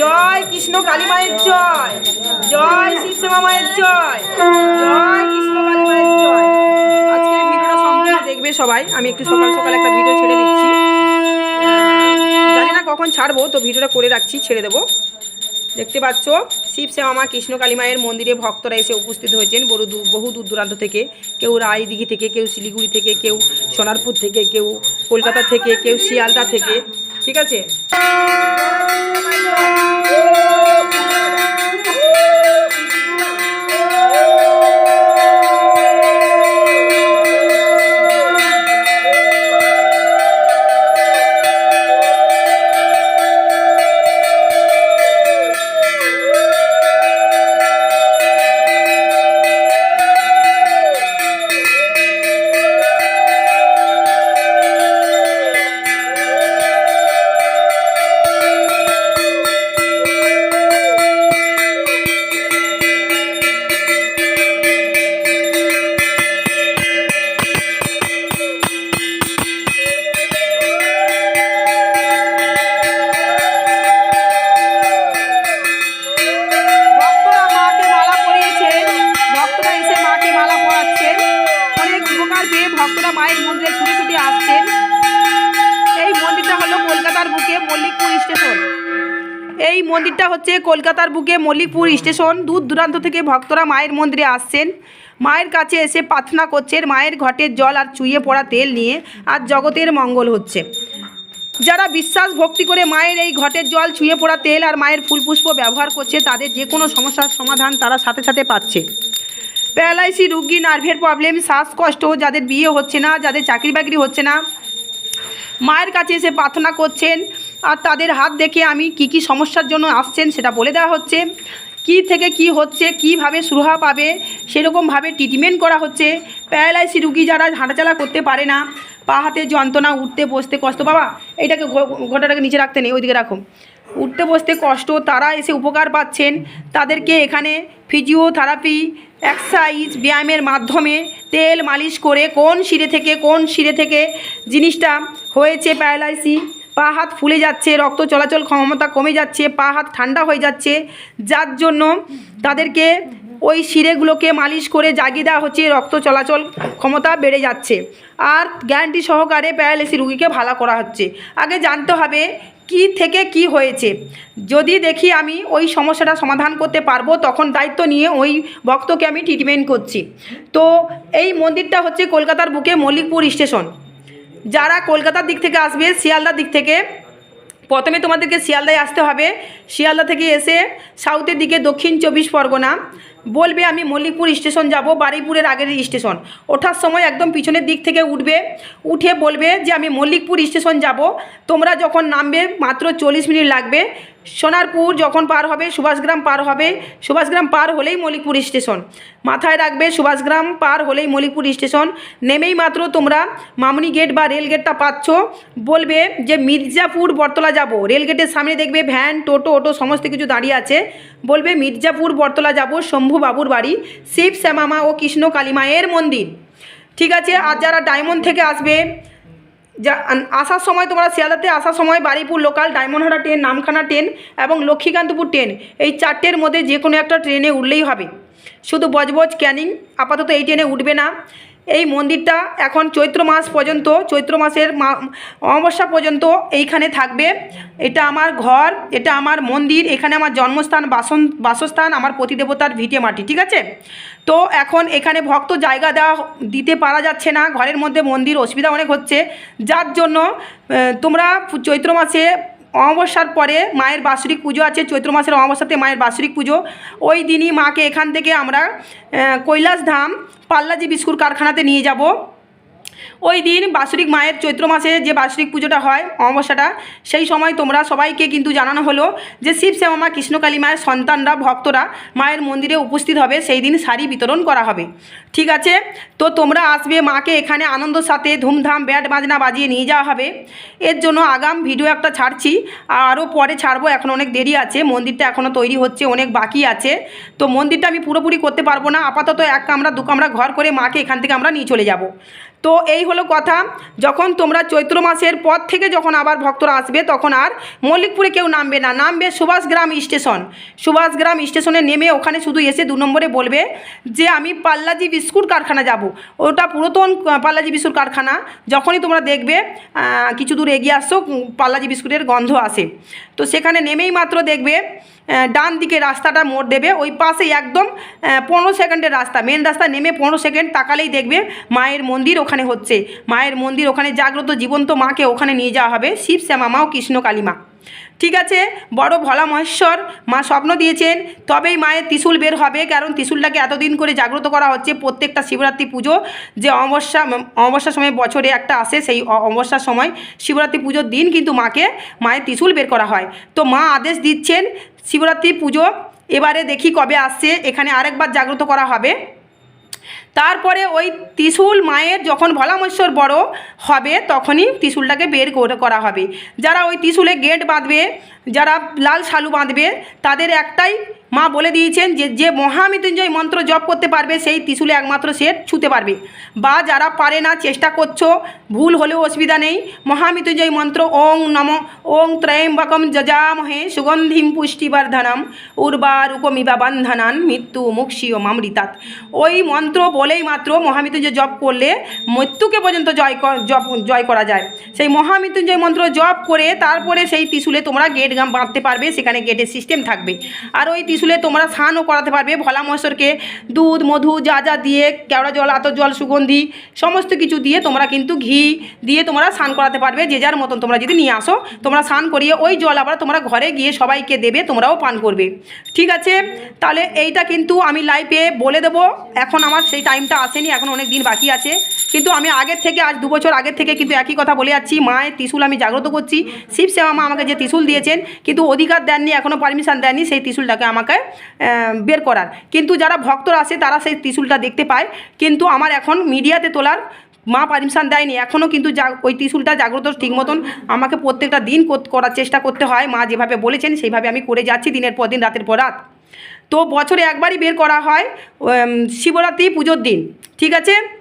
জয় কৃষ্ণ কালী মায়ের জয়। জয় শিবশ্যামা মায়ের জয়। জয় কৃষ্ণ কালী মায়ের জয়। আজকে ভিডিওটা সম্পূর্ণ দেখবে সবাই। আমি একটু সকাল সকাল একটা ভিডিও ছেড়ে দিচ্ছি। জানি না কখন ছাড়বো, তো ভিডিওটা করে রাখছি, ছেড়ে দেবো। দেখতে পাচ্ছ শিব শ্যামা মা কৃষ্ণ কালী মায়ের মন্দিরে ভক্তরা এসে উপস্থিত হয়েছেন। বহু বহু দূর দূরান্ত থেকে, কেউ রায়দিঘি থেকে, কেউ শিলিগুড়ি থেকে, কেউ সোনারপুর থেকে, কেউ কলকাতা থেকে, কেউ শিয়ালদা থেকে। ঠিক আছে? মল্লিকপুর স্টেশন। এই মন্দিরটা হচ্ছে কলকাতার বুকে মল্লিকপুর স্টেশন। দূর দূরান্ত থেকে ভক্তরা মায়ের মন্দিরে আসছেন। মায়ের কাছে এসে প্রার্থনা করছেন, মায়ের ঘটের জল আর চুইয়ে পড়া তেল নিয়ে, আর জগতের মঙ্গল হচ্ছে। যারা বিশ্বাস ভক্তি করে মায়ের এই ঘটের জল ছুঁয়ে পড়া তেল আর মায়ের ফুলপুষ্প ব্যবহার করছে, তাদের যে কোনো সমস্যার সমাধান তারা সাথে সাথে পাচ্ছে। প্যারালাইসি রুগী, নার্ভের প্রবলেম, শ্বাসকষ্ট, যাদের বিয়ে হচ্ছে না, যাদের চাকরি বাকরি হচ্ছে না। মায়ের কাছে এসে প্রার্থনা করছেন আর তাদের হাত দেখে আমি কি কি সমস্যার জন্য আসছেন সেটা বলে দেওয়া হচ্ছে। কি থেকে কি হচ্ছে, কীভাবে সুরাহা পাবে, সেরকমভাবে ট্রিটমেন্ট করা হচ্ছে। প্যারালাইসি রুগী যারা হাঁটাচলা করতে পারে না, পা হাতে যন্ত্রণা, উঠতে, বসতে কষ্ট, বাবা, এইটাকে ঘোটাটাকে নিচে রাখতে নেই, ওইদিকে রাখো। উঠতে, বসতে কষ্ট, তারা এসে উপকার পাচ্ছেন। তাদেরকে এখানে ফিজিওথেরাপি এক্সারসাইজ ব্যায়ামের মাধ্যমে তেল মালিশ করে কোন শিরে থেকে, কোন শিরে থেকে জিনিসটা হয়েছে প্যারালাইসি পা হাত ফুলে যাচ্ছে, রক্ত চলাচল ক্ষমতা কমে যাচ্ছে, পা হাত ঠান্ডা হয়ে যাচ্ছে। যার জন্য তাদেরকে ওই শিরেগুলোকে মালিশ করে জাগিয়ে দেওয়া হচ্ছে, রক্ত চলাচল ক্ষমতা বেড়ে যাচ্ছে। আর গ্যারান্টি সহকারে প্যারালাইসি রুগীকে ভালো করা হচ্ছে। আগে জানতে হবে কি থেকে কি হয়েছে। যদি দেখি আমি ওই সমস্যাটা সমাধান করতে পারব, তখন দায়িত্ব নিয়ে ওই ভক্তকে আমি ট্রিটমেন্ট করছি। তো এই মন্দিরটা হচ্ছে কলকাতার বুকে মল্লিকপুর স্টেশন যারা কলকাতার দিক থেকে আসবে, শিয়ালদার দিক থেকে, প্রথমে তোমাদেরকে শিয়ালদায় আসতে হবে। শিয়ালদা থেকে এসে সাউথের দিকে দক্ষিণ চব্বিশ পরগনা বলবে, আমি মল্লিকপুর স্টেশন যাব বারুইপুরের আগের স্টেশন। ওঠার সময় একদম পিছনের দিক থেকে উঠবে, উঠে বলবে যে, আমি মল্লিকপুর স্টেশন যাব। তোমরা যখন নামবে, মাত্র চল্লিশ মিনিট লাগবে। সোনারপুর যখন পার হবে, সুভাষগ্রাম পার হবে, সুভাষগ্রাম পার হলেই মল্লিকপুর স্টেশন। মাথায় রাখবে, সুভাষগ্রাম পার হলেই মল্লিকপুর স্টেশন। নেমেই মাত্র তোমরা মামনি গেট বা রেল গেটটা পাচ্ছ। বলবে যে, মির্জাপুর বটতলা যাব। রেল গেটের সামনে দেখবে ভ্যান, টোটো, অটো, সমস্ত কিছু দাঁড়িয়ে আছে। বলবে, মির্জাপুর বটতলা যাব, শম্ভু বাবুর বাড়ি, শিব, শ্যামামা ও কৃষ্ণ কালীমায়ের মন্দির। ঠিক আছে, আর যারা ডায়মন্ড থেকে আসবে, যা আসার সময় তোমরা শিয়ালদাতে আসার সময় Baruipur local Diamond Harbour train Namkhana train এবং লক্ষ্মীকান্তপুর ট্রেন এই চারটের মধ্যে যে কোনো একটা ট্রেনে উঠলেই হবে। শুধু বজবজ ক্যানিং আপাতত এই ট্রেনে উঠবে না। এই মন্দিরটা এখন চৈত্র মাস পর্যন্ত, চৈত্র মাসের অমাবস্যা পর্যন্ত এইখানে থাকবে। এটা আমার ঘর, এটা আমার মন্দির, এখানে আমার জন্মস্থান, বাসন, বাসস্থান, আমার প্রতিদেবতার ভিটে মাটি, ঠিক আছে? তো এখন এখানে ভক্ত জায়গা দেওয়া দিতে পারা যাচ্ছে না, ঘরের মধ্যে মন্দির অসুবিধা অনেক হচ্ছে। যার জন্য তোমরা চৈত্র মাসে অমাবস্যার পরে মায়ের বাৎসরিক পুজো আছে, চৈত্র মাসের অমাবস্যাতে মায়ের বাৎসরিক পুজো। ওই দিনই মাকে এখান থেকে আমরা কৈলাস ধাম পাল্লাজি বিস্কুট কারখানাতে নিয়ে যাব। ওই দিন বাৎসরিক মায়ের চৈত্র মাসে যে বাৎসরিক পুজোটা হয়, অমাবস্যাটা, সেই সময় তোমরা সবাইকে কিন্তু জানানো হলো যে শিব শ্যামা কৃষ্ণকালী মায়ের সন্তানরা, ভক্তরা মায়ের মন্দিরে উপস্থিত হবে, সেই দিন শাড়ি বিতরণ করা হবে। ঠিক আছে? তো তোমরা আসবে মাকে এখানে আনন্দের সাথে ধুমধাম ব্যাট বাজনা বাজিয়ে নিয়ে যাওয়া হবে। এর জন্য আগাম ভিডিও একটা ছাড়ছি আর আরও পরে ছাড়বো, এখন অনেক দেরি আছে, মন্দিরটা এখনও তৈরি হচ্ছে, অনেক বাকি আছে। তো মন্দিরটা আমি পুরোপুরি করতে পারব না, আপাতত এক কামরা, দু কামরা ঘর করে মাকে এখান থেকে আমরা নিয়ে চলে যাব। তো এই হলো কথা। যখন তোমরা চৈত্র মাসের পর থেকে যখন আবার ভক্তরা আসবে, তখন আর মল্লিকপুরে কেউ নামবে না। নামবে সুভাষগ্রাম স্টেশন। সুভাষগ্রাম স্টেশনে নেমে ওখানে শুধু এসে দু নম্বরে বলবে যে, আমি পাল্লাজি বিস্কুট কারখানা যাব। ওটা পুরাতন পাল্লাজি বিস্কুট কারখানা। যখনই তোমরা দেখবে কিছু দূর এগিয়ে আসছো পাল্লাজি বিস্কুটের গন্ধ আসে। তো সেখানে নেমেই মাত্র দেখবে ডান দিকে রাস্তাটা মোড় দেবে। ওই পাশেই একদম পনেরো সেকেন্ডের রাস্তা। মেন রাস্তা নেমে পনেরো সেকেন্ড তাকালেই দেখবে মায়ের মন্দির, ওখানে হচ্ছে। মায়ের মন্দির ওখানে জাগ্রত জীবন্ত মাকে ওখানে নিয়ে যাওয়া হবে। শিব শ্যামা, মা ও কৃষ্ণ কালীমা। ঠিক আছে? বড় ভোলা মহেশ্বর মা স্বপ্ন দিয়েছেন, তবেই মায়ের ত্রিশূল বের হবে। কারণ ত্রিশূলটাকে এতদিন করে জাগ্রত করা হচ্ছে, প্রত্যেকটা শিবরাত্রি পুজো যে অমাবস্যা, অমাবস্যার সময় বছরে একটা আসে, সেই অমাবস্যার সময় শিবরাত্রি পুজোর দিন কিন্তু মাকে মায়ের ত্রিশূল বের করা হয়। তো মা আদেশ দিচ্ছেন, শিবরাত্রি পুজো এবারে দেখি কবে আসছে, এখানে আরেকবার জাগ্রত করা হবে। তারপরে ওই ত্রিশূল মায়ের যখন ভলামশ্বর বড় হবে, তখনই ত্রিশূলটাকে বের করে- হবে। যারা ওই ত্রিশুলে গেট বাঁধবে যারা লাল শালু বাঁধবে, তাদের একটাই মা বলে দিয়েছেন যে যে মহামৃত্যুঞ্জয় মন্ত্র জপ করতে পারবে, সেই ত্রিশূলে একমাত্র সে ছুতে পারবে। বা যারা পারে না, চেষ্টা করছ, ভুল হলেও অসুবিধা নেই। মহামৃত্যুঞ্জয় মন্ত্র, ওং নম, ওং ত্রয়ম্বকম যজামহে সুগন্ধিম পুষ্টিবর্ধনম, উর্বারুকমিবা বন্ধনান মৃত্যু মুক্ষীয় মামৃতাত ওই মন্ত্র বলেই মাত্র মহামৃত্যুঞ্জয় জপ করলে মৃত্যুকে পর্যন্ত জয় জপ, জয় করা যায়। সেই মহামৃত্যুঞ্জয় মন্ত্র জপ করে তারপরে সেই ত্রিশূলে তোমরা গেট গাম বাঁধতে পারবে, সেখানে গেটের সিস্টেম থাকবে। আর ওই ত্রিশূলে তোমরা স্নানও করাতে পারবে, ভোলা মহেশ্বরকে দুধ, মধু যা যা দিয়ে কেওড়া জল, আতর জল, সুগন্ধি সমস্ত কিছু দিয়ে তোমরা কিন্তু ঘি দিয়ে তোমরা স্নান করাতে পারবে, যে যার মতন তোমরা যদি নিয়ে আসো, তোমরা স্নান করিয়ে ওই জল আবার তোমরা ঘরে গিয়ে সবাইকে দেবে, তোমরাও পান করবে। ঠিক আছে? তাহলে এইটা কিন্তু আমি লাইফে বলে দেবো। এখন আমার সেই টাইমটা আসেনি, এখন অনেক দিন বাকি আছে। কিন্তু আমি আগের থেকে, আজ দু বছর আগের থেকে কিন্তু একই কথা বলে যাচ্ছি। মায়ের ত্রিশূল আমি জাগ্রত করছি। শিব সেবা মা আমাকে যে ত্রিশূল দিয়েছেন কিন্তু অধিকার দেননি এখনও পারমিশন দেননি সেই ত্রিশুলটাকে আমাকে বের করার। কিন্তু যারা ভক্তরা আসে তারা সেই ত্রিশুলটা দেখতে পায়। কিন্তু আমার এখন মিডিয়াতে তোলার মা পারমিশন দেয়নি। এখনও কিন্তু যা, ওই ত্রিশুলটা জাগ্রত ঠিক মতন আমাকে প্রত্যেকটা দিন কর- করার চেষ্টা করতে হয়। মা যেভাবে বলেছেন সেইভাবে আমি করে যাচ্ছি দিনের পর দিন, রাতের পর রাত। তো বছরে একবারই বের করা হয় শিবরাত্রি পুজোর দিন। ঠিক আছে?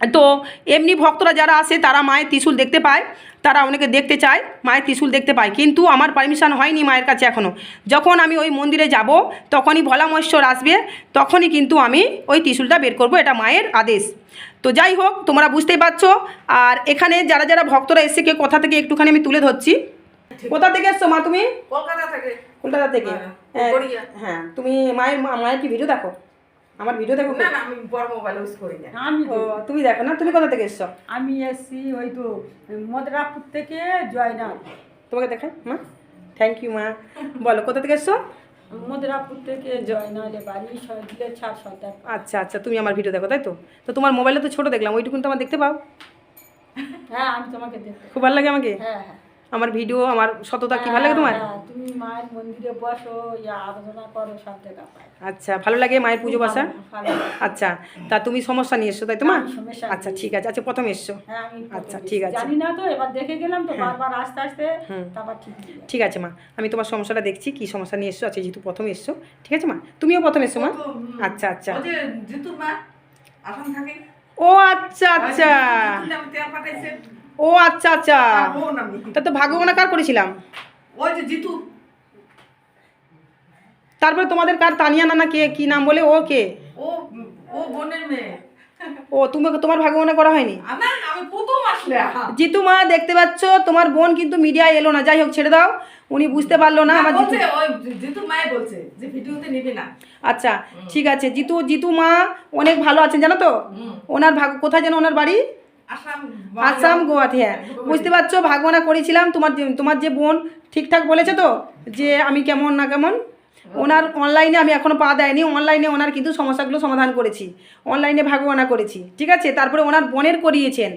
তো এমনি ভক্তরা যারা আসে তারা মায়ের ত্রিশূল দেখতে পায় তারা অনেকে দেখতে চায় মায়ের ত্রিশূল দেখতে পায়। কিন্তু আমার পারমিশন হয়নি মায়ের কাছে এখনও যখন আমি ওই মন্দিরে যাব তখনই ভোলা মহেশ্বর আসবে তখনই কিন্তু আমি ওই ত্রিশূলটা বের করব এটা মায়ের আদেশ। তো যাই হোক তোমরা বুঝতেই পারছ। আর এখানে যারা যারা ভক্তরা এসে কে কোথা থেকে একটুখানি আমি তুলে ধরছি। কোথা থেকে এসছো মা তুমি? কলকাতা থেকে। কলকাতা থেকে? হ্যাঁ, হ্যাঁ, হ্যাঁ তুমি মায়ের মা- মায়ের কি ভিডিও দেখো? আমার ভিডিও দেখো না না আমি বড় মোবাইল ইউজ করি না। আমি ও তুমি দেখো না তুমি কোথা থেকে এসছো? আমি এসছি ওই তো মদরাপুর থেকে জয়নাথ তোমাকে দেখাই মা। থ্যাংক ইউ মা। বলো কোথা থেকে এসছো? মদরাপুর থেকে জয়নাথে বাড়ি দিলে ছাড় সন্তান আচ্ছা আচ্ছা তুমি আমার ভিডিও দেখো তাই তো? তো তোমার মোবাইলে তো ছোটো দেখলাম ওইটুকুন তো আমার দেখতে পাও? হ্যাঁ আমি তোমাকে দেখতে খুব ভালো লাগে আমাকে? হ্যাঁ হ্যাঁ। আমার ভিডিও আমার সততা কি? ভালো লাগে তোমার? হ্যাঁ, তুমি মায়ের মন্দিরে বসো আরাধনা করো সব দেখা আচ্ছা ভালো লাগে মায়ের পুজো বাসা আচ্ছা তা তুমি সমস্যা নিয়ে এসছো তাই তো মা? আচ্ছা ঠিক আছে আচ্ছা প্রথম এসছো। হ্যাঁ আচ্ছা, ঠিক আছে। জানি না তো এবার দেখে গেলাম তো বারবার আস্তে আস্তে তারপর ঠিক ঠিক আছে মা। আমি তোমার সমস্যাটা দেখছি কি সমস্যা নিয়ে এসছো? আচ্ছা যেহেতু প্রথম এসছো ঠিক আছে মা? তুমিও প্রথম এসছো মা? আচ্ছা আচ্ছা। মা আসাম থাকে। ও আচ্ছা আচ্ছা। ও আচ্ছা আচ্ছা। তা তো ভাগ্যগণা কার করেছিলাম? ওই যে জিতু। তারপরে তোমাদের কার? তানিয়া নানা কে? কি নাম বলে? ও কে? ও ও বোনের মেয়ে। ও তুমি তোমার ভাগ্যগণা করা হয়নি? জিতু মা দেখতে পাচ্ছ তোমার বোন কিন্তু মিডিয়ায় এলো না। যাই হোক ছেড়ে দাও। উনি বুঝতে পারল না আমার জিতু। মায়ে বলছে যে ভিডিওতে নিবি না। আচ্ছা ঠিক আছে। জিতু জিতু মা অনেক ভালো আছেন জানো তো? ওনার ভাগ কোথায় যেন ওনার বাড়ি? আসাম গোয়া গোয়াতে হ্যাঁ। বুঝতে পারছ? ভাগনা করেছিলাম। তোমার তোমার যে বোন ঠিকঠাক বলেছে তো? যে আমি কেমন না কেমন? ওনার অনলাইনে আমি এখনও পা দেয়নি অনলাইনে ওনার কিন্তু সমস্যাগুলো সমাধান করেছি। অনলাইনে ভাগবানা করেছি ঠিক আছে? তারপরে ওনার বোনের করিয়েছেন।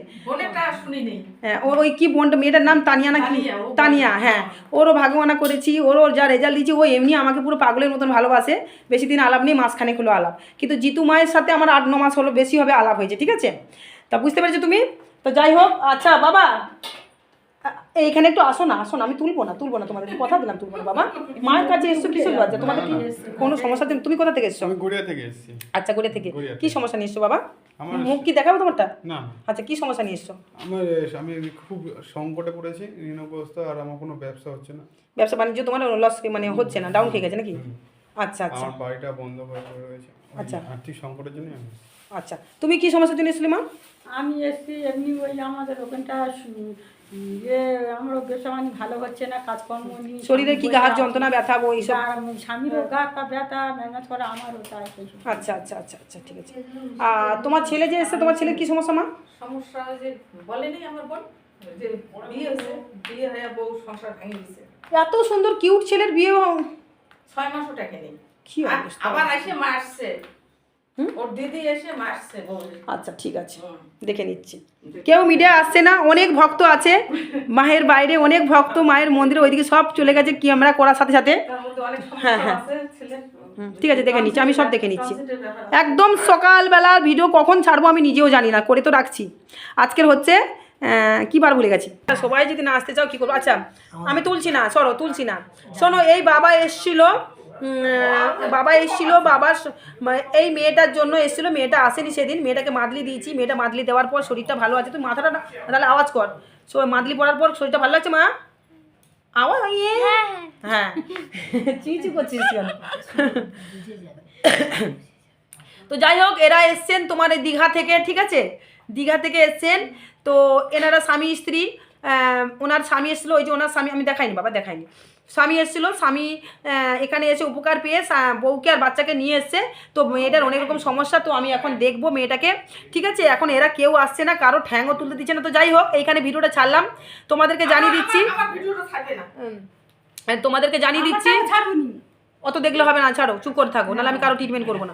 হ্যাঁ ওর ওই কি বোনটা মেয়েটার নাম তানিয়া না কি তানিয়া, হ্যাঁ। ওরও ভাগবানা করেছি ওরও যা রেজাল্ট দিয়েছি ও এমনি আমাকে পুরো পাগলের মতন ভালোবাসে। বেশি দিন আলাপ নেই মাসখানেক হলো আলাপ। কিন্তু জিতু মায়ের সাথে আমার আট ন মাস হলো বেশি হবে আলাপ হয়েছে ঠিক আছে? তা বুঝতে পেরেছ তুমি? তো যাই হোক আচ্ছা বাবা। এইখানে একটু আসো না আসো না আমি তুলবো না তুলবো না তোমাদের কথা দিলাম তুলবো না বাবা। মায়ের কাছে এসছো কিসের লজ্জা? তোমাদের কি কোনো সমস্যা? নেই? তুমি কোথা থেকে এসছো? আমি গড়িয়া থেকে এসেছি। আচ্ছা করে থেকে। কি সমস্যা নিয়ে এসছো বাবা? মুখ কি দেখাবো তোমারটা? না। আচ্ছা কি সমস্যা নিয়ে এসছো? আমার আমি খুব সংকটে পড়েছি ঋণগ্রস্ত আর আমার কোনো ব্যবসা হচ্ছে না। ব্যবসা বাণিজ্য তোমার লস মানে হচ্ছে না ডাউন খেয়ে গেছে নাকি? আচ্ছা আচ্ছা। আমার বাড়িটা বন্ধ করে রয়েছে। আচ্ছা। আর্থিক সংকটের জন্য আচ্ছা তুমি কি সমস্যার জন্য এসেছিলে মা? আমি এসছি এমনি ওই আমাদের ওখানটা সু- ইয়ে আমার বেসামানি ভালো হচ্ছে না কাজকর্ম নেই শরীরে কি গাহার যন্ত্রণা ব্যথা বই স্বামীরও গা কা ব্যথা মেহনত করা আমারও তাই আচ্ছা আচ্ছা আচ্ছা আচ্ছা ঠিক আছে। আর তোমার ছেলে যে এসছে তোমার ছেলের কি সমস্যা মা? সমস্যা যে বলেনি আমার বোন যে বিয়ে হয়েছে বিয়ে হয়ে বউ সংসার ভেঙে এত সুন্দর কিউট ছেলের বিয়ে ছয় মাসও টাকা নেই। কি আবার এসে মারছে? ওর দিদি এসে মারছে আচ্ছা ঠিক আছে। দেখে নিচ্ছি। কেউ মিডিয়া আসছে না অনেক ভক্ত আছে। মায়ের বাইরে অনেক ভক্ত মায়ের মন্দিরে ওইদিকে সব চলে গেছে ক্যামেরা করার সাথে সাথে? হ্যাঁ, হ্যাঁ। ঠিক আছে দেখে নিচ্ছি আমি সব দেখে নিচ্ছি। একদম সকালবেলা ভিডিও কখন ছাড়বো আমি নিজেও জানি না করে তো রাখছি। আজকের হচ্ছে কি বার ভুলে গেছি? সবাই যদি না আসতে চাও কি করব? আচ্ছা আমি তুলছি না সরো তুলছি না। শোনো এই বাবা এসছিল বাবা এসছিল বাবার এই মেয়েটার জন্য এসছিল মেয়েটা আসেনি সেদিন মেয়েটাকে মাদলি দিয়েছি মেয়েটা মাদলি দেওয়ার পর শরীরটা ভালো আছে তুই মাথাটা না- তাহলে আওয়াজ কর। সো মাদলি পড়ার পর শরীরটা ভালো লাগছে মা? আওয়াজ ইয়ে? হ্যাঁ চি চি করছিস কেন? তো যাই হোক এরা এসছেন তোমার দীঘা থেকে ঠিক আছে? দীঘা থেকে এসছেন তো এনারা স্বামী স্ত্রী ওনার স্বামী এসেছিল ওই যে ওনার স্বামী আমি দেখাইনি বাবা দেখাইনি। স্বামী এসেছিল স্বামী এখানে এসে উপকার পেয়ে বউকে আর বাচ্চাকে নিয়ে এসছে। তো মেয়েটার অনেক রকম সমস্যা তো আমি এখন দেখব মেয়েটাকে। ঠিক আছে এখন এরা কেউ আসছে না কারও ঠ্যাংও তুলতে দিচ্ছে না। তো যাই হোক এইখানে ভিডিওটা ছাড়লাম। তোমাদেরকে জানিয়ে দিচ্ছি। তোমাদেরকে জানিয়ে দিচ্ছি। অত দেখলে হবে না ছাড়ো চুপ করে থাকো নাহলে আমি কারও ট্রিটমেন্ট করব না।